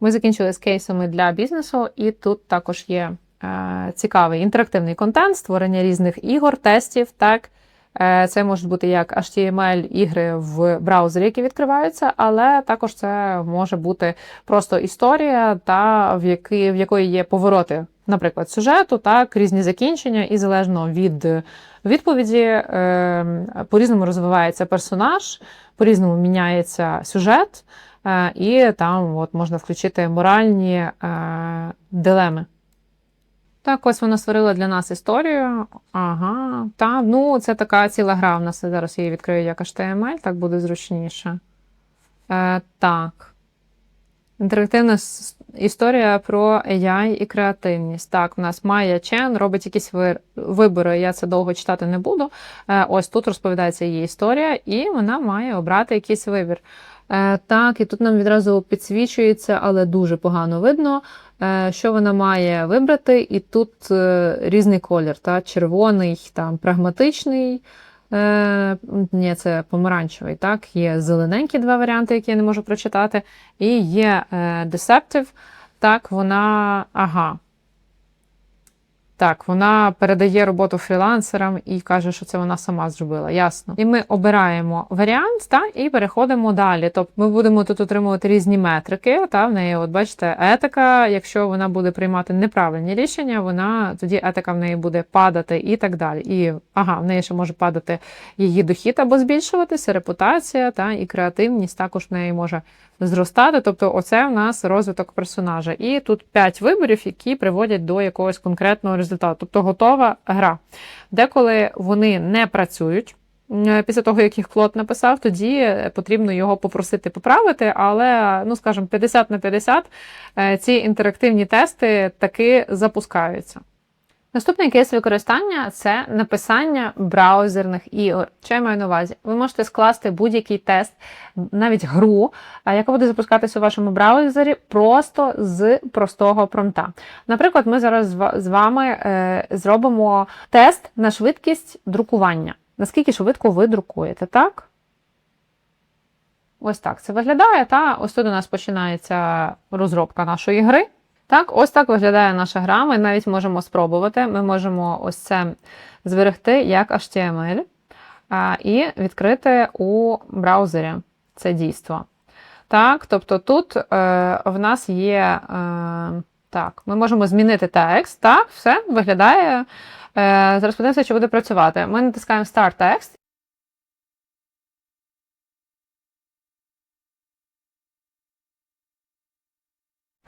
Ми закінчили з кейсами для бізнесу, і тут також є е, цікавий інтерактивний контент, створення різних ігор, тестів. Так, Е, це можуть бути як HTML ігри в браузері, які відкриваються, але також це може бути просто історія, та в якій в якої є повороти, наприклад, сюжету, так, різні закінчення, і залежно від відповіді е, по-різному розвивається персонаж, по-різному міняється сюжет. Е, І там от можна включити моральні е, дилеми. Так, ось вона створила для нас історію. Ага, та, ну це така ціла гра. У нас зараз я її відкрию як HTML, так буде зручніше. Е, Так. Інтерактивна історія про AI і креативність. Так, у нас Майя Чен робить якісь ви- вибори. Я це довго читати не буду. Е, Ось тут розповідається її історія, і вона має обрати якийсь вибір. Е, Так, і тут нам відразу підсвічується, але дуже погано видно, е, що вона має вибрати. І тут різний колір, та червоний, там прагматичний. Е, ні, це помаранчевий. Так, є зелененькі два варіанти, які я не можу прочитати. І є е, Deceptive. Так, вона. Ага. Так, вона передає роботу фрілансерам і каже, що це вона сама зробила. Ясно. І ми обираємо варіант та, і переходимо далі. Тобто ми будемо тут отримувати різні метрики. Та, в неї, от бачите, етика. Якщо вона буде приймати неправильні рішення, вона тоді етика в неї буде падати і так далі. І ага, в неї ще може падати її дохід або збільшуватися, репутація та і креативність також в неї може зростати. Тобто, оце в нас розвиток персонажа. І тут 5 виборів, які приводять до якогось конкретного результату. Тобто готова гра. Деколи вони не працюють. е, Після того, як їх Клод написав, тоді потрібно його попросити поправити, але, ну скажімо, 50 на 50 е, ці інтерактивні тести таки запускаються. Наступний кейс використання це написання браузерних ігор. Що я маю на увазі? Ви можете скласти будь-який тест, навіть гру, яка буде запускатися у вашому браузері просто з простого промпта. Наприклад, ми зараз з вами е, зробимо тест на швидкість друкування. Наскільки швидко ви друкуєте, так? Ось так це виглядає. Та ось тут у нас починається розробка нашої гри. Так, ось так виглядає наша гра. Ми навіть можемо спробувати. Ми можемо ось це зберегти як HTML і відкрити у браузері це дійство. Так, тобто тут е, в нас є. Е, так, ми можемо змінити текст. Так, все виглядає. Е, зараз подивимося, чи буде працювати. Ми натискаємо Start Text.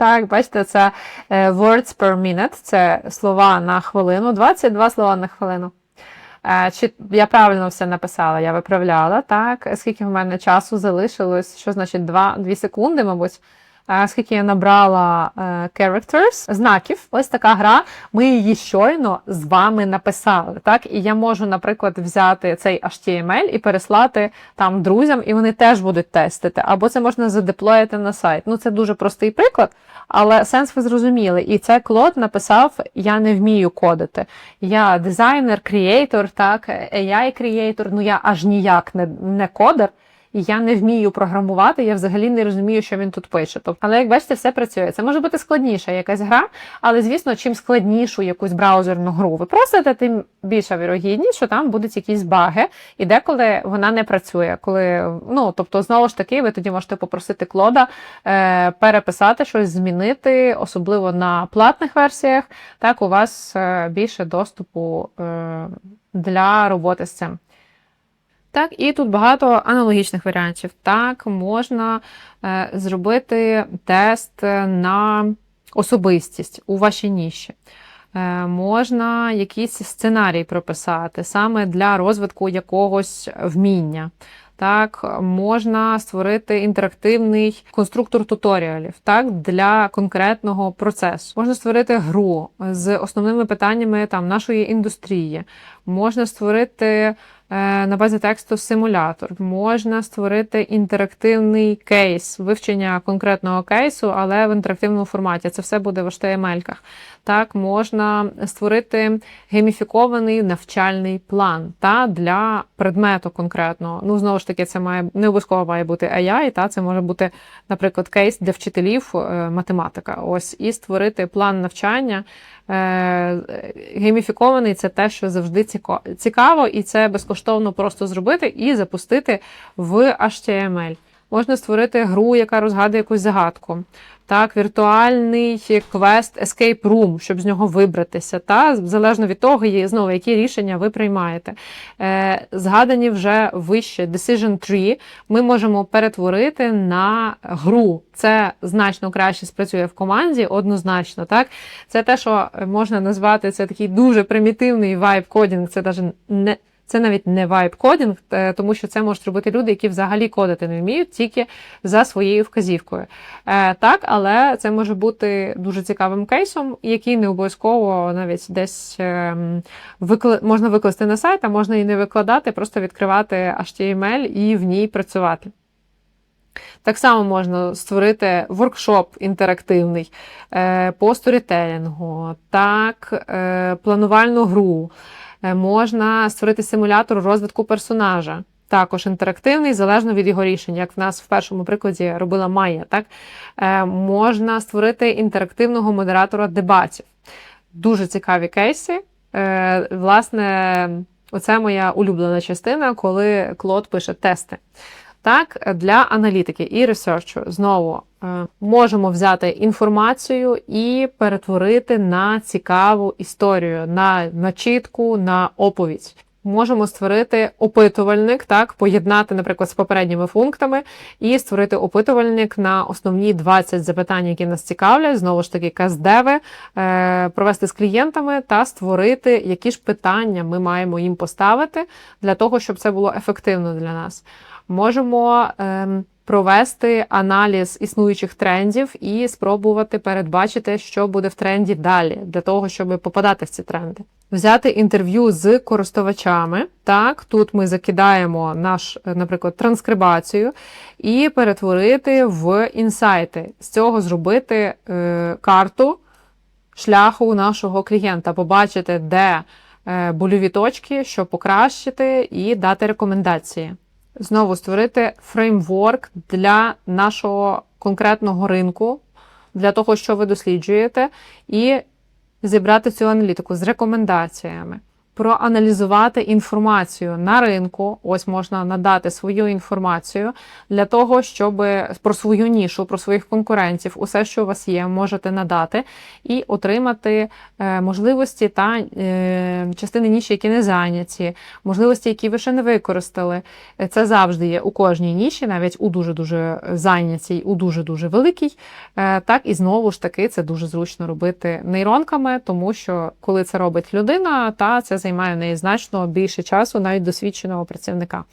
Так, бачите, це е, words per minute, це слова на хвилину, 22 слова на хвилину. Е, Чи я правильно все написала? Я виправляла, так? Скільки в мене часу залишилось? Що значить 2, 2 секунди, мабуть? Е, Скільки я набрала е, characters, знаків, ось така гра. Ми її щойно з вами написали. Так, і я можу, наприклад, взяти цей HTML і переслати там друзям, і вони теж будуть тестити. Або це можна задеплоїти на сайт. Ну, це дуже простий приклад, але сенс ви зрозуміли. І це Клод написав: я не вмію кодити. Я дизайнер, креатор, так, AI креатор, ну я аж ніяк не, не кодер. Я не вмію програмувати, я взагалі не розумію, що він тут пише. Тобто, але як бачите, все працює. Це може бути складніша якась гра, але звісно, чим складнішу якусь браузерну гру ви просите, тим більша вірогідність, що там будуть якісь баги, і деколи вона не працює. Коли ну тобто, знову ж таки, ви тоді можете попросити клода е, переписати щось, змінити, особливо на платних версіях. Так у вас е, більше доступу е, для роботи з цим. Так, і тут багато аналогічних варіантів. Так, можна е, зробити тест на особистість у вашій ніші. Е, можна якийсь сценарій прописати саме для розвитку якогось вміння. Так, можна створити інтерактивний конструктор туторіалів так, для конкретного процесу. Можна створити гру з основними питаннями там, нашої індустрії. Можна створити е, на базі тексту симулятор. Можна створити інтерактивний кейс, вивчення конкретного кейсу, але в інтерактивному форматі. Це все буде в HTML-ках. Так, можна створити гейміфікований навчальний план та для предмету конкретного. Ну, знову ж таки, це має не обов'язково має бути AI, та це може бути, наприклад, кейс для вчителів е, математика. Ось і створити план навчання. Е, Гейміфікований це те, що завжди цікаво, і це безкоштовно просто зробити і запустити в HTML. Можна створити гру, яка розгадує якусь загадку. Так, віртуальний квест Escape Room, щоб з нього вибратися. Та залежно від того, знову які рішення ви приймаєте. Е, згадані вже вище Decision Tree ми можемо перетворити на гру. Це значно краще спрацює в команді, однозначно. Так, це те, що можна назвати це такий дуже примітивний вайб кодінг. Це навіть не. Це навіть не вайб кодінг, е, тому що це можуть робити люди, які взагалі кодити не вміють, тільки за своєю вказівкою. Е, так, але це може бути дуже цікавим кейсом, який не обов'язково навіть десь ем, викла... можна викласти на сайт, а можна і не викладати, просто відкривати HTML і в ній працювати. Так само можна створити воркшоп інтерактивний е, по сторітелінгу, так, планувальну гру. Е, Можна створити симулятор розвитку персонажа. Також інтерактивний, залежно від його рішень, як в нас в першому прикладі робила Майя. Так? Е, Можна створити інтерактивного модератора дебатів. Дуже цікаві кейси. Е, Власне, оце моя улюблена частина, коли Клод пише тести. Так, для аналітики і ресерчу знову е, можемо взяти інформацію і перетворити на цікаву історію, на начітку, на оповідь. Можемо створити опитувальник, так, поєднати, наприклад, з попередніми пунктами, і створити опитувальник на основні 20 запитань, які нас цікавлять, знову ж таки, каздеви, е, провести з клієнтами та створити, які ж питання ми маємо їм поставити для того, щоб це було ефективно для нас можемо ем, провести аналіз існуючих трендів і спробувати передбачити, що буде в тренді далі, для того, щоб попадати в ці тренди. Взяти інтерв'ю з користувачами. Так, тут ми закидаємо наш, е, наприклад, транскрибацію і перетворити в інсайти. З цього зробити е, карту шляху нашого клієнта, побачити, де е, больові точки, що покращити, і дати рекомендації. Знову створити фреймворк для нашого конкретного ринку, для того, що ви досліджуєте, і зібрати цю аналітику з рекомендаціями. Проаналізувати інформацію на ринку, ось можна надати свою інформацію для того, щоб про свою нішу, про своїх конкурентів, усе, що у вас є, можете надати і отримати е, можливості та е, частини ніші, які не зайняті, можливості, які ви ще не використали. Е, Це завжди є у кожній ніші, навіть у дуже-дуже зайнятій, у дуже-дуже великій. Е, Так і знову ж таки це дуже зручно робити нейронками, тому що коли це робить людина, та це займає в неї значно більше часу, навіть досвідченого працівника.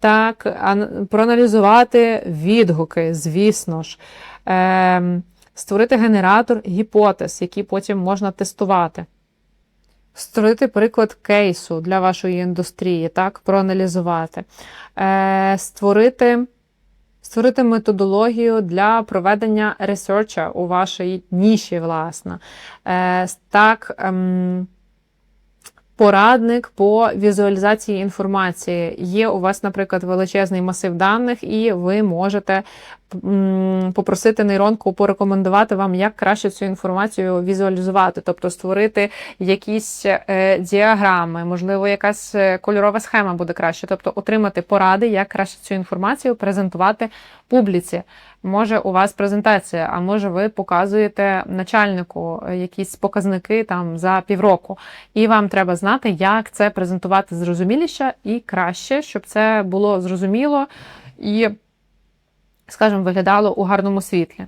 Так, ан- проаналізувати відгуки, звісно ж, Ем, створити генератор гіпотез, які потім можна тестувати. Створити приклад кейсу для вашої індустрії, так, проаналізувати, е, створити, створити методологію для проведення ресерча у вашій ніші, власне. Е, так, ем, порадник по візуалізації інформації. Є у вас, наприклад, величезний масив даних, і ви можете попросити нейронку порекомендувати вам, як краще цю інформацію візуалізувати, тобто створити якісь е, діаграми, можливо, якась е, кольорова схема буде краще, тобто отримати поради, як краще цю інформацію презентувати публіці. Може, у вас презентація, а може, ви показуєте начальнику е, якісь показники там за півроку, і вам треба знати, як це презентувати зрозуміліше і краще, щоб це було зрозуміло і, скажімо, виглядало у гарному світлі.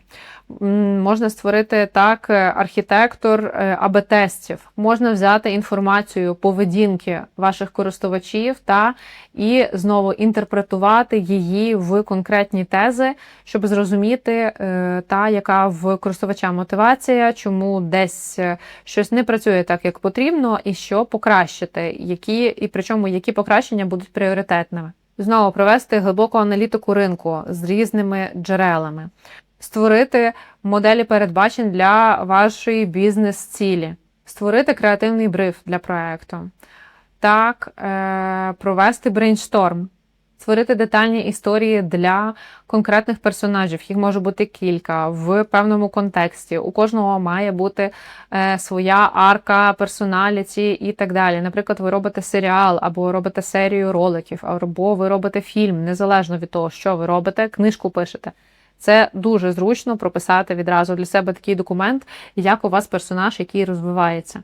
Можна створити так е, архітектор е, АБ-тестів. Можна взяти інформацію поведінки ваших користувачів та і знову інтерпретувати її в конкретні тези, щоб зрозуміти, е, та яка в користувача мотивація, чому десь щось не працює так, як потрібно, і що покращити, які і причому які покращення будуть пріоритетними. Знову провести глибоку аналітику ринку з різними джерелами створити моделі передбачень для вашої бізнес-цілі, створити креативний бриф для проекту, так, е, провести брейншторм, створити детальні історії для конкретних персонажів. Їх може бути кілька в певному контексті. У кожного має бути е, своя арка, персоналіті і так далі. Наприклад, ви робите серіал або робите серію роликів, або ви робите фільм, незалежно від того, що ви робите, книжку пишете. Це дуже зручно прописати відразу для себе такий документ, як у вас персонаж, який розвивається.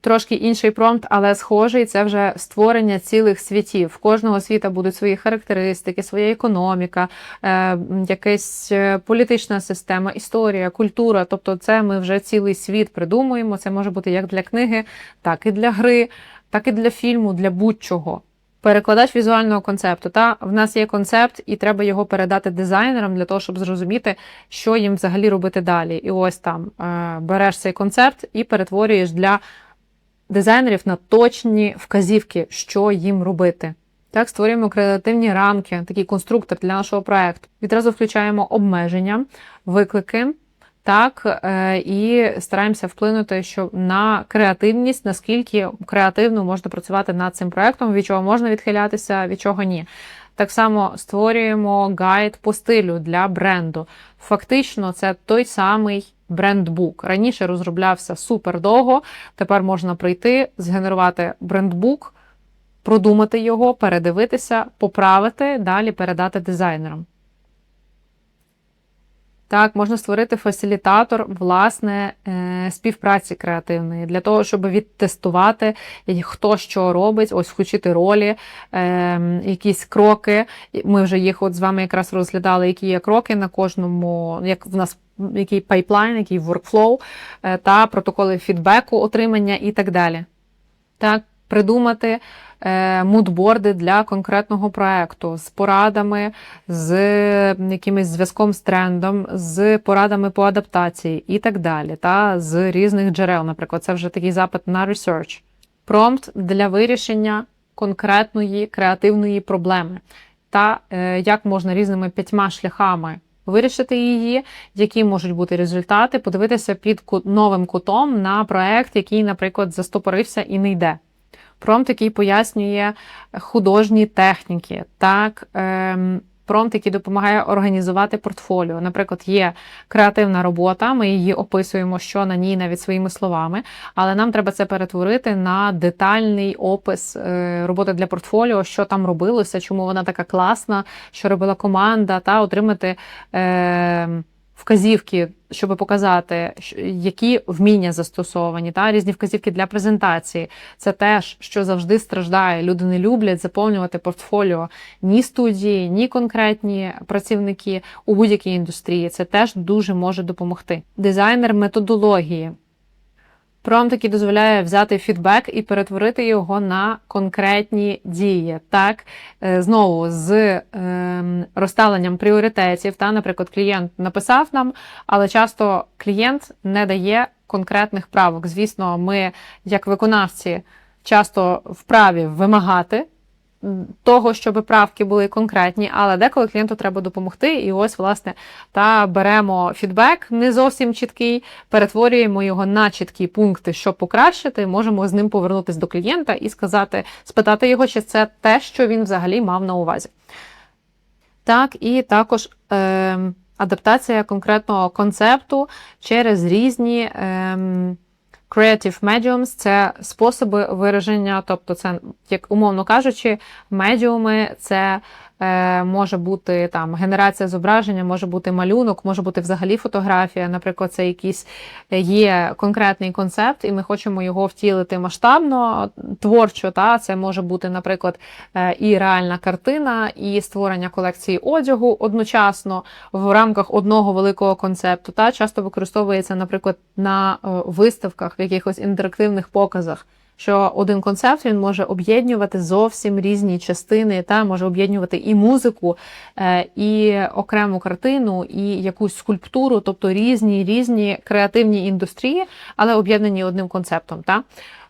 Трошки інший промпт, але схожий це вже створення цілих світів. В кожного світа будуть свої характеристики, своя економіка, е, якась е, політична система, історія, культура. Тобто, це ми вже цілий світ придумуємо. Це може бути як для книги, так і для гри, так і для фільму, для будь-чого. Перекладач візуального концепту. Та в нас є концепт, і треба його передати дизайнерам для того, щоб зрозуміти, що їм взагалі робити далі. І ось там е, береш цей концепт і перетворюєш для дизайнерів на точні вказівки, що їм робити. Так, створюємо креативні рамки, такий конструктор для нашого проекту. Відразу включаємо обмеження, виклики. Так, е, і стараємося вплинути що на креативність, наскільки креативно можна працювати над цим проектом, від чого можна відхилятися, від чого ні. Так само створюємо гайд по стилю для бренду. Фактично, це той самий брендбук. Раніше розроблявся супер довго. Тепер можна прийти, згенерувати брендбук, продумати його, передивитися, поправити, далі передати дизайнерам. Так, можна створити фасилітатор власне е, співпраці креативної для того, щоб відтестувати, хто що робить, ось включити ролі, е, якісь кроки. Ми вже їх от з вами якраз розглядали, які є кроки на кожному, як в нас який пайплайн, який workflow, е, та протоколи фідбеку, отримання і так далі. Так, придумати мудборди для конкретного проекту з порадами, з якимось зв'язком з трендом, з порадами по адаптації і так далі, та з різних джерел. Наприклад, це вже такий запит на research. Промпт для вирішення конкретної креативної проблеми, та е, як можна різними п'ятьма шляхами. Вирішити її, які можуть бути результати, подивитися під новим кутом на проект, який, наприклад, застопорився і не йде промпт, який пояснює художні техніки, так, ем, промпт, який допомагає організувати портфоліо. Наприклад, є креативна робота, ми її описуємо, що на ній навіть своїми словами, але нам треба це перетворити на детальний опис е, роботи для портфоліо, що там робилося, чому вона така класна, що робила команда, та отримати. Е, вказівки, щоб показати, які вміння застосовані, та різні вказівки для презентації. Це теж, що завжди страждає. Люди не люблять заповнювати портфоліо ні студії, ні конкретні працівники у будь-якій індустрії. Це теж дуже може допомогти. Дизайнер методології. Промпт, таки дозволяє взяти фідбек і перетворити його на конкретні дії. Так, е, знову з е, розставленням пріоритетів. Та, Наприклад, клієнт написав нам, але часто клієнт не дає конкретних правок. Звісно, ми, як виконавці, часто вправі вимагати того, щоб правки були конкретні, але деколи клієнту треба допомогти. І ось, власне, та беремо фідбек не зовсім чіткий, перетворюємо його на чіткі пункти, що покращити, можемо з ним повернутися до клієнта і сказати, спитати його, чи це те, що він взагалі мав на увазі. Так, і також. Е, Адаптація конкретного концепту через різні е, Creative mediums – це способи вираження, тобто, це, як умовно кажучи, медіуми це може бути там генерація зображення, може бути малюнок, може бути взагалі фотографія. Наприклад, це якийсь е, є конкретний концепт, і ми хочемо його втілити масштабно, творчо. Та це може бути, наприклад, е, і реальна картина, і створення колекції одягу одночасно в рамках одного великого концепту. Та часто використовується, наприклад, на е, виставках, в якихось інтерактивних показах. Що один концепт він може об'єднувати зовсім різні частини, та може об'єднувати і музику, е, і окрему картину, і якусь скульптуру, тобто різні різні креативні індустрії, але об'єднані одним концептом. Та?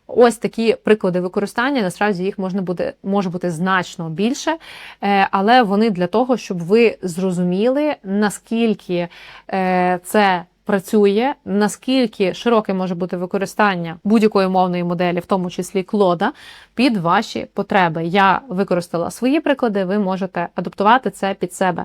Ось такі приклади використання. Насправді їх можна буде може бути значно більше, е, але вони для того, щоб ви зрозуміли, наскільки е, це працює, наскільки широке може бути використання будь-якої мовної моделі, в тому числі клода, під ваші потреби. Я використала свої приклади, ви можете адаптувати це під себе.